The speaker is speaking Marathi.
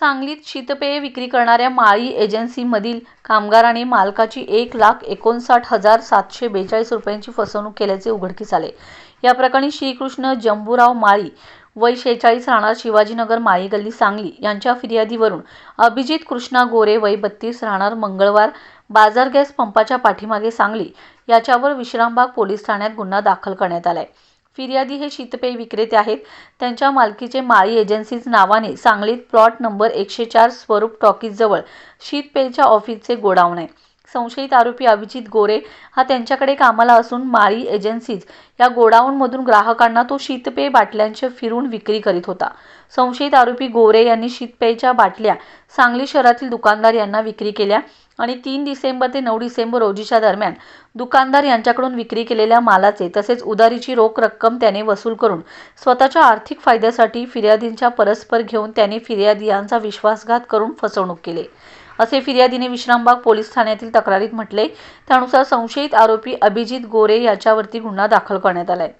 सांगलीत शीतपेये विक्री करणाऱ्या माळी एजन्सीमधील कामगाराने मालकाची एक लाख एकोणसाठ हजार सातशे बेचाळीस रुपयांची फसवणूक केल्याचे उघडकीस आले. या प्रकरणी श्रीकृष्ण जंबूराव माळी वय शेहेचाळीस राहणार शिवाजीनगर माळी गल्ली सांगली यांच्या फिर्यादीवरून अभिजित कृष्णा गोरे वय बत्तीस राहणार मंगळवार बाजार गॅस पंपाच्या पाठीमागे सांगली याच्यावर विश्रामबाग पोलीस ठाण्यात गुन्हा दाखल करण्यात आलाय. फिर्यादी हे शीतपेय विक्रेते आहेत. त्यांच्या मालकीचे माळी एजन्सीज नावाने सांगलीत प्लॉट नंबर एकशे चार स्वरूप टॉकीजजवळ शीतपेयच्या ऑफिसचे गोडाऊन आहे. संशयित आरोपी अभिजित गोरे हा त्यांच्याकडे कामाला असून माळी एजन्सीज या गोडाऊनमधून ग्राहकांना तो शीतपेय बाटल्यांचे फिरून विक्री करीत होता. संशयित आरोपी गोरे यांनी शीतपेयच्या बाटल्या सांगली शहरातील दुकानदार यांना विक्री केल्या. आणि तीन डिसेंबर ते नऊ डिसेंबर रोजीच्या दरम्यान दुकानदार यांच्याकडून विक्री केलेल्या मालाचे तसेच उधारीची रोख रक्कम त्याने वसूल करून स्वतःच्या आर्थिक फायद्यासाठी फिर्यादींच्या परस्पर घेऊन त्याने फिर्यादी यांचा विश्वासघात करून फसवणूक केली. असे फिर्यादीने विश्रामबाग पोलीस ठाण्यातील तक्रारीत म्हटले. त्यानुसार संशयित आरोपी अभिजित गोरे याच्यावरती गुन्हा दाखल करण्यात आलाय.